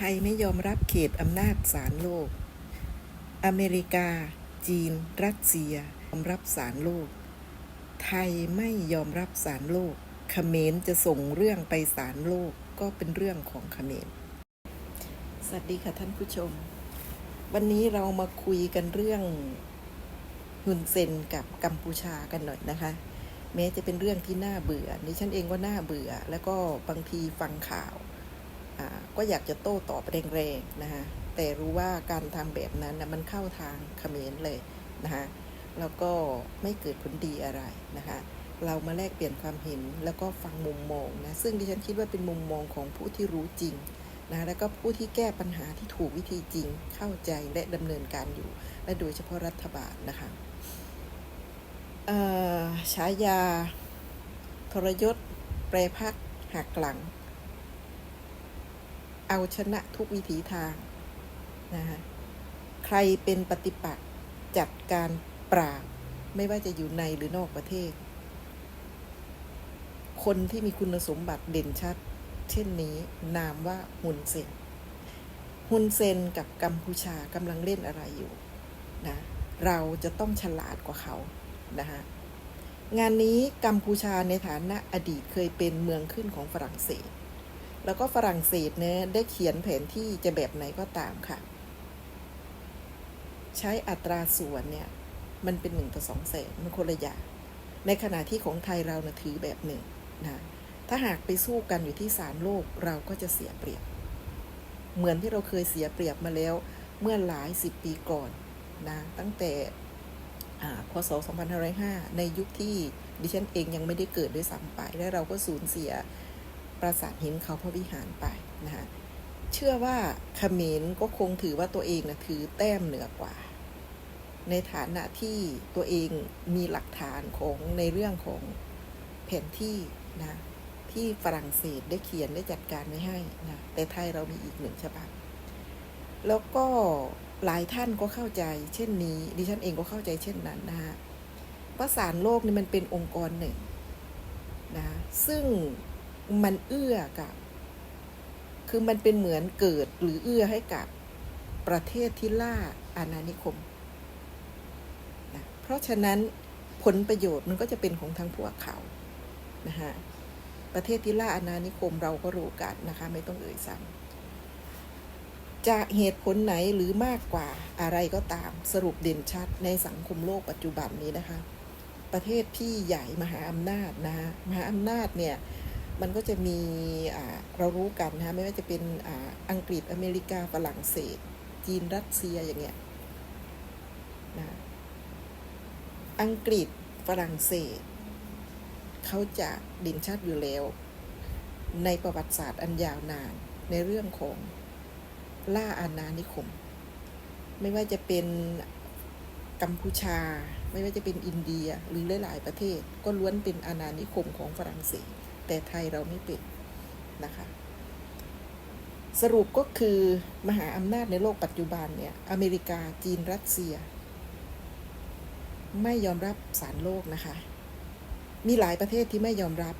ไทยไม่ยอมรับเขตอำนาจศาลโลก อเมริกา จีน รัสเซียยอมรับศาลโลก ไทยไม่ยอมรับศาลโลกเขมรจะส่งเรื่องไปศาลโลกก็เป็นเรื่องของเขมร สวัสดีค่ะท่านผู้ชม วันนี้เรามาคุยกันเรื่องฮุนเซนกับกัมพูชากันหน่อยนะคะแม้จะเป็นเรื่องที่น่าเบื่อดิฉันเองก็น่าเบื่อ แล้วก็บางทีฟังข่าว ก็อยากจะโต้ตอบแรงๆนะคะแต่รู้ว่าการทำแบบนั้นนะมันเข้าทางเขมรเลยนะคะแล้วก็ไม่เกิดผลดีอะไรนะคะเรามาแลกเปลี่ยนความเห็นแล้วก็ฟังมุมมองนะซึ่งดิฉันคิดว่าเป็นมุมมองของผู้ที่รู้จริงนะแล้วก็ผู้ที่แก้ปัญหาที่ถูกวิธีจริงเข้าใจและดำเนินการอยู่ และโดยเฉพาะรัฐบาลนะคะฉายาทรยศ แปรพักหักหลัง เอาชนะทุกวิถีทางนะคะใครเป็นปฏิปักษ์จัดการปราบ ไม่ว่าจะอยู่ในหรือนอกประเทศ คนที่มีคุณสมบัติเด่นชัด เช่นนี้นามว่าฮุนเซนฮุนเซนกับกัมพูชากำลังเล่นอะไรอยู่นะเราจะต้องฉลาดกว่าเขานะคะงานนี้กัมพูชาในฐานะอดีตเคยเป็นเมืองขึ้นของฝรั่งเศส แล้วก็ฝรั่งเศสเนี่ยได้เขียนแผนที่จะแบบไหนก็ตามค่ะ ใช้อัตราส่วนเนี่ย มันเป็นหนึ่งต่อสองแสนมันคนละอย่างในขณะที่ของไทยเรานะถือแบบหนึ่งนะถ้าหากไปสู้กันอยู่ที่ศาลโลกเราก็จะเสียเปรียบ เหมือนที่เราเคยเสียเปรียบมาแล้วเมื่อหลายสิบปีก่อนนะตั้งแต่อ่าพศ2505 ในยุคที่ดิฉันเองยังไม่ได้เกิดด้วยซ้ำไปและเราก็สูญเสีย ปราสาทหินเขาพระวิหารไปนะคะเชื่อว่าเขมรก็คงถือว่าตัวเองนะถือแต้มเหนือกว่า ในฐานะที่ตัวเองมีหลักฐานของในเรื่องของแผนที่นะที่ฝรั่งเศสได้เขียนได้จัดการไว้ให้นะแต่ไทยเรามีอีกหนึ่งฉบับ แล้วก็หลายท่านก็เข้าใจ เช่นนี้ ดิฉันเองก็เข้าใจเช่นนั้นนะฮะว่าสารโลกนี่มันเป็นองค์กรหนึ่งนะซึ่ง มันเอื้อกับ คือมันเป็นเหมือนเกิดหรือเอื้อให้กับประเทศที่ล่าอาณานิคมนะเพราะฉะนั้นผลประโยชน์มันก็จะเป็นของทางพวกเขานะฮะประเทศที่ล่าอาณานิคมเราก็รู้กันนะคะ ไม่ต้องเอ่ยซ้ำจะเหตุผลไหนหรือมากกว่าอะไรก็ตามสรุปเด่นชัดในสังคมโลกปัจจุบันนี้นะคะ ประเทศที่ใหญ่มหาอำนาจนะคะมหาอำนาจเนี่ย มันก็จะมีเรารู้กันนะไม่ว่าจะเป็นอ,อังกฤษอเมริกาฝรั่งเศส จีนรัสเซียอย่างเงี้ยนะอังกฤษฝรั่งเศส เขาจะด่นชัดอยู่แล้ว ในประวัติศาสตร์อันยาวนานในเรื่องของล่าอาณานิคม ไม่ว่าจะเป็นกัมพูชา ไม่ว่าจะเป็นอินเดียหรือหลาย ๆ ประเทศ ก็ล้วนเป็นอาณานิคมของฝรั่งเศส แต่ไทยเราไม่เป็นนะคะ สรุปก็คือมหาอำนาจในโลกปัจจุบันเนี่ย อเมริกาจีนรัสเซีย ไม่ยอมรับสารโลกนะคะ มีหลายประเทศที่ไม่ยอมรับ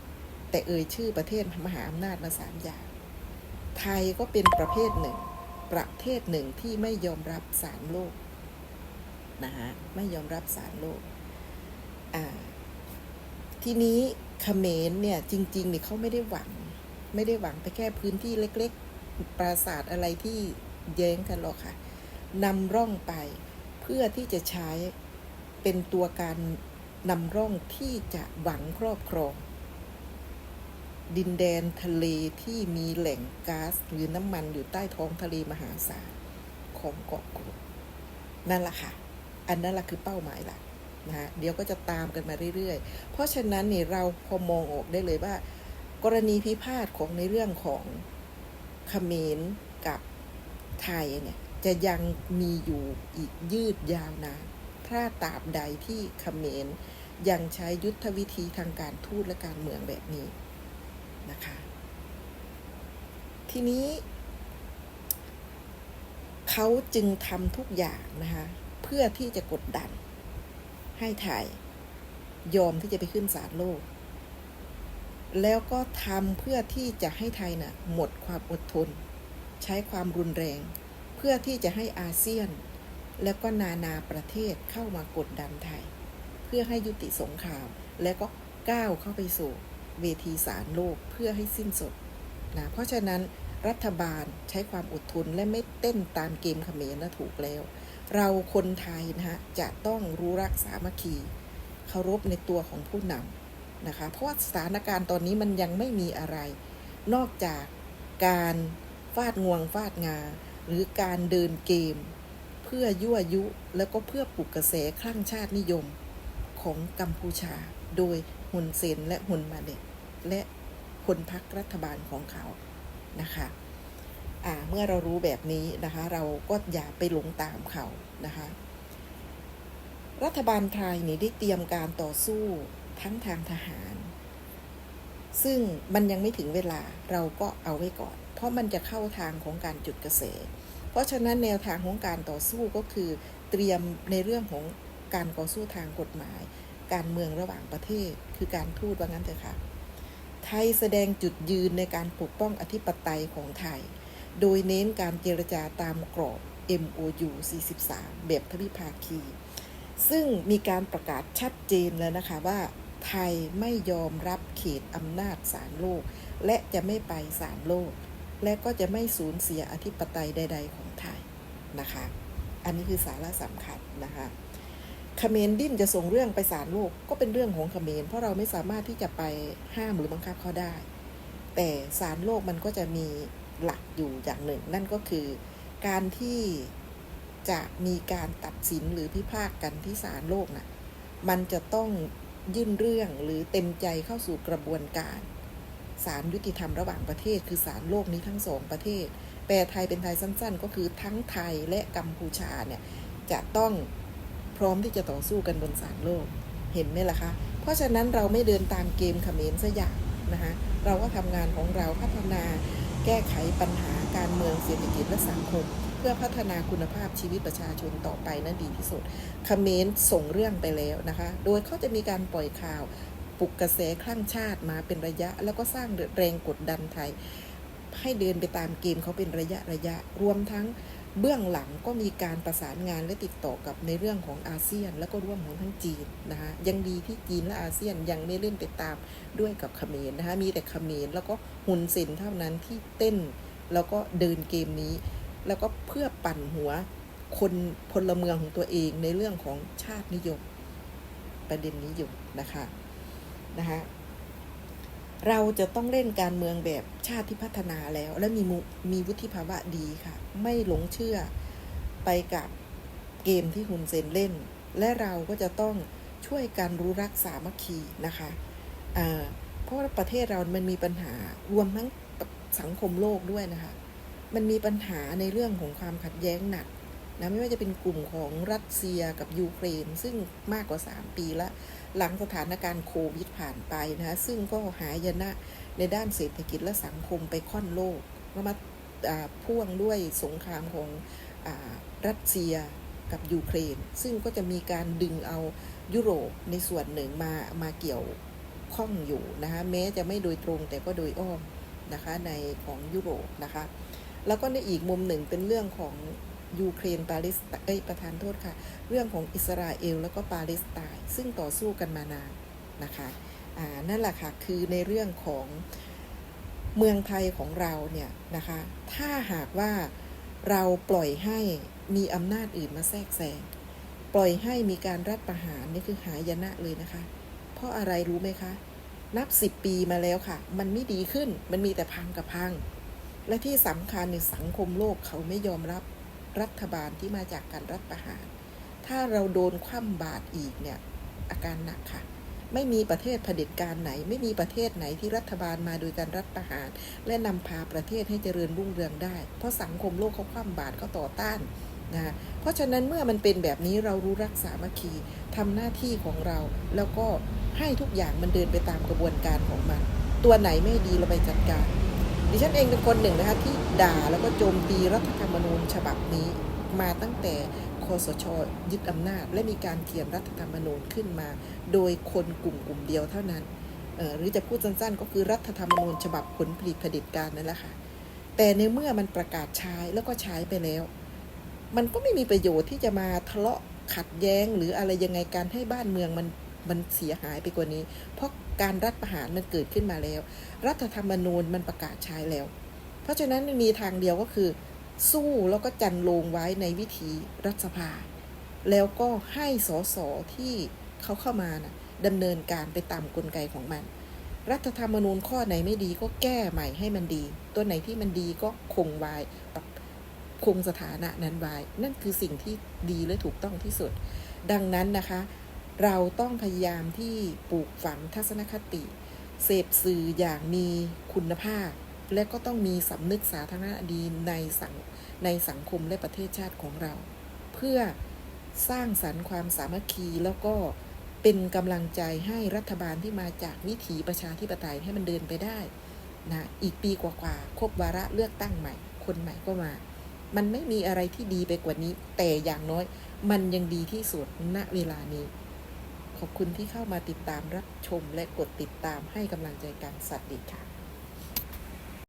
แต่เอ่ยชื่อประเทศมหาอำนาจมาสามอย่าง ไทยก็เป็นประเภทหนึ่ง ประเทศหนึ่งที่ไม่ยอมรับสารโลกนะฮะไม่ยอมรับสารโลก ทีนี้เขมรเนี่ยจริงๆเนี่ยเขาไม่ได้หวัง ไม่ได้หวังแต่แค่พื้นที่เล็กๆ ปราสาทอะไรที่แย้งกันหรอกค่ะนำร่องไปเพื่อที่จะใช้เป็นตัวการนำร่องที่จะหวังครอบครอง ดินแดนทะเลที่มีแหล่งก๊าซหรือน้ำมันอยู่ใต้ท้องทะเลมหาศาลของเกาะกรุนั่นแหละค่ะ อันนั้นแหละคือเป้าหมายหลัก นะฮะเดี๋ยวก็จะตามกันมาเรื่อยๆ เพราะฉะนั้นเนี่ยเราพอมองออกได้เลยว่า กรณีพิพาทของในเรื่องของเขมรกับไทยเนี่ยจะยังมีอยู่อีกยืดยาวนานถ้าตราบใดที่เขมรยังใช้ยุทธวิธีทางการทูตและการเมืองแบบนี้นะคะ ทีนี้เขาจึงทำทุกอย่างนะคะ เพื่อที่จะกดดัน ให้ไทยยอมที่จะไปขึ้นศาลโลก แล้วก็ทำเพื่อที่จะให้ไทยนะ่ะหมดความอดทน ใช้ความรุนแรง เพื่อที่จะให้อาเซียน และก็นานาประเทศเข้ามากดดันไทย เพื่อให้ยุติสงคราม และก็ก้าวเข้าไปสู่เวทีศาลโลกเพื่อให้สิ้นสุดนะเพราะฉะนั้นรัฐบาลใช้ความอดทนและไม่เต้นตามเกมเขมรนะถูกแล้ว เราคนไทยนะฮะจะต้องรู้รักสามัคคีเคารพในตัวของผู้นำนะคะ เพราะว่าสถานการณ์ตอนนี้มันยังไม่มีอะไร นอกจากการฟาดงวงฟาดงา หรือการเดินเกม เพื่อยั่วยุแล้วก็เพื่อปลุกกระแสคลั่งชาตินิยมของกัมพูชา โดยฮุนเซนและฮุนมาเน็ตและคนพักรัฐบาลของเขานะคะ เมื่อเรารู้แบบนี้นะคะ เราก็อย่าไปหลงตามเขานะคะ รัฐบาลไทยนี่ได้เตรียมการต่อสู้ทั้งทางทหาร ซึ่งมันยังไม่ถึงเวลาเราก็เอาไว้ก่อน เพราะมันจะเข้าทางของการจุดกระแสเพราะฉะนั้นแนวทางของการต่อสู้ก็คือเตรียมในเรื่องของการต่อสู้ทางกฎหมาย การเมืองระหว่างประเทศ คือการทูตว่างั้นเถอะค่ะไทยแสดงจุดยืนในการปกป้องอธิปไตยของไทย โดยเน้นการเจรจาตามกรอบ MOU 43 แบบทวิภาคี ซึ่งมีการประกาศชัดเจนแล้วนะคะว่า ไทยไม่ยอมรับเขตอำนาจศาลโลก และจะไม่ไปศาลโลก และก็จะไม่สูญเสียอธิปไตยใด ๆ ของไทยนะคะ อันนี้คือสาระสำคัญนะคะเขมรดิ้นจะส่งเรื่องไปศาลโลกก็เป็นเรื่องของเขมรเพราะเราไม่สามารถที่จะไปห้ามหรือบังคับเขาได้ แต่ศาลโลกมันก็จะมี หลักอยู่อย่างหนึ่ง นั่นก็คือการที่จะมีการตัดสินหรือพิพากกันที่ศาลโลกน่ะมันจะต้องยื่นเรื่องหรือเต็มใจเข้าสู่กระบวนการศาลยุติธรรมระหว่างประเทศ คือศาลโลกนี้ทั้งสองประเทศ แปลไทยเป็นไทยสั้น ๆ ก็คือทั้งไทยและกัมพูชาเนี่ยจะต้องพร้อมที่จะต่อสู้กันบนศาลโลกเห็นไหมล่ะคะ เพราะฉะนั้นเราไม่เดินตามเกมเขมรซะอย่างนะคะเราก็ทำงานของเราพัฒนา แก้ไขปัญหาการเมืองเศรษฐกิจและสังคม เพื่อพัฒนาคุณภาพชีวิตประชาชนต่อไปนั่นดีที่สุดเมนต์ส่งเรื่องไปแล้วนะคะ โดยเขาจะมีการปล่อยข่าวปลุกกระแสคลั่งชาติมาเป็นระยะ แล้วก็สร้างแรงกดดันไทย ให้เดินไปตามเกมเขาเป็นระยะระยะรวมทั้ง เบื้องหลังก็มีการประสานงานและติดต่อกับในเรื่องของอาเซียน แล้วก็ร่วมของทั้งจีนนะคะยังดีที่จีนและอาเซียนยังไม่เล่นไปตามด้วยกับเขมรนะคะมีแต่เขมรแล้วก็ฮุนเซนเท่านั้นที่เต้น แล้วก็เดินเกมนี้ แล้วก็เพื่อปั่นหัวคนพลเมืองของตัวเองในเรื่องของชาตินิยมประเด็นนี้อยู่นะคะนะคะเราจะต้องเล่นการเมืองแบบ ชาติที่พัฒนาแล้ว และมีมุมีวุฒิภาวะดีค่ะ ไม่หลงเชื่อไปกับเกมที่ฮุนเซนเล่น และเราก็จะต้องช่วยกันรู้รักสามัคคีนะคะเพราะประเทศเรามันมีปัญหารวมทั้งสังคมโลกด้วยนะคะ มันมีปัญหาในเรื่องของความขัดแย้งหนักนะไม่ว่าจะเป็นกลุ่มของรัสเซียกับยูเครน ซึ่งมากกว่า 3 ปีแล้ว หลังสถานการณ์โควิดผ่านไปนะคะซึ่งก็หายนะในด้านเศรษฐกิจและสังคมไปค่อนโลกแล้วมาพ่วงด้วยสงครามของอรัสเซียกับยูเครน ซึ่งก็จะมีการดึงเอายุโรปในส่วนหนึ่งมามาเกี่ยวข้องอยู่นะคะแม้จะไม่โดยตรงแต่ก็โดยอ้อมนะคะในของยุโรปนะคะแล้วก็ในอีกมุมหนึ่งเป็นเรื่องของ ยูเครนปาเลสต์เอ้ยประธานโทษค่ะ เรื่องของอิสราเอลแล้วก็ปาเลสไตน์ซึ่งต่อสู้กันมานานนะคะอ่านั่นแหละค่ะคือในเรื่องของเมืองไทยของเราเนี่ยนะคะถ้าหากว่าเราปล่อยให้มีอำนาจอื่นมาแทรกแซงปล่อยให้มีการรัฐประหารนี่คือหายนะเลยนะคะ เพราะอะไรรู้ไหมคะ นับสิบปีมาแล้วค่ะ มันไม่ดีขึ้นมันมีแต่พังกับพัง และที่สำคัญในสังคมโลกเขาไม่ยอมรับ รัฐบาลที่มาจากการรัฐประหาร ถ้าเราโดนคว่ำบาตรอีกเนี่ยอาการหนักค่ะ ไม่มีประเทศเผด็จการไหน ไม่มีประเทศไหนที่รัฐบาลมาโดยการรัฐประหาร และนำพาประเทศให้เจริญรุ่งเรืองได้ เพราะสังคมโลกเขาคว่ำบาตรเขาต่อต้านนะเพราะฉะนั้นเมื่อมันเป็นแบบนี้เรารู้รักษามัคคีทำหน้าที่ของเรา แล้วก็ให้ทุกอย่างมันเดินไปตามกระบวนการของมัน ตัวไหนไม่ดีเราไปจัดการ ดิฉันเองเป็นคนหนึ่งนะคะที่ด่าแล้วก็โจมตีรัฐธรรมนูญฉบับนี้มาตั้งแต่คอสชยึดอำนาจ และมีการเขียนรัฐธรรมนูญขึ้นมา โดยคนกลุ่มกลุ่มเดียวเท่านั้น หรือจะพูดสั้นๆ ก็คือรัฐธรรมนูญฉบับผลผลิตเผด็จการนั่นแหละค่ะ แต่ในเมื่อมันประกาศใช้แล้วก็ใช้ไปแล้ว มันก็ไม่มีประโยชน์ที่จะมาทะเลาะขัดแย้งหรืออะไรยังไงการให้บ้านเมืองมัน มันเสียหายไปกว่านี้ เพราะการรัฐประหารมันเกิดขึ้นมาแล้ว รัฐธรรมนูญมันประกาศใช้แล้ว เพราะฉะนั้นมีทางเดียวก็คือ สู้แล้วก็จันลงไว้ในวิธีรัฐสภา แล้วก็ให้สสที่เขาเข้ามานะดำเนินการไปตามกลไกของมัน รัฐธรรมนูญข้อไหนไม่ดีก็แก้ใหม่ให้มันดี ตัวไหนที่มันดีก็คงไว้คงสถานะนั้นไว้ นั่นคือสิ่งที่ดีและถูกต้องที่สุด ดังนั้นนะคะ เราต้องพยายามที่ปลูกฝังทัศนคติ เสพสื่ออย่างมีคุณภาพ และก็ต้องมีสำนึกสาธารณดีในสังในสังคมและประเทศชาติของเรา เพื่อสร้างสรรค์ความสามัคคีแล้วก็เป็นกำลังใจให้รัฐบาลที่มาจากวิถีประชาธิปไตยให้มันเดินไปได้นะอีกปีกว่าๆครบวาระเลือกตั้งใหม่ คนใหม่ก็มา มันไม่มีอะไรที่ดีไปกว่านี้ แต่อย่างน้อย มันยังดีที่สุดณเวลานี้ ขอบคุณที่เข้ามาติดตามรับชมและกดติดตามให้กำลังใจกันสัตว์ดีค่ะ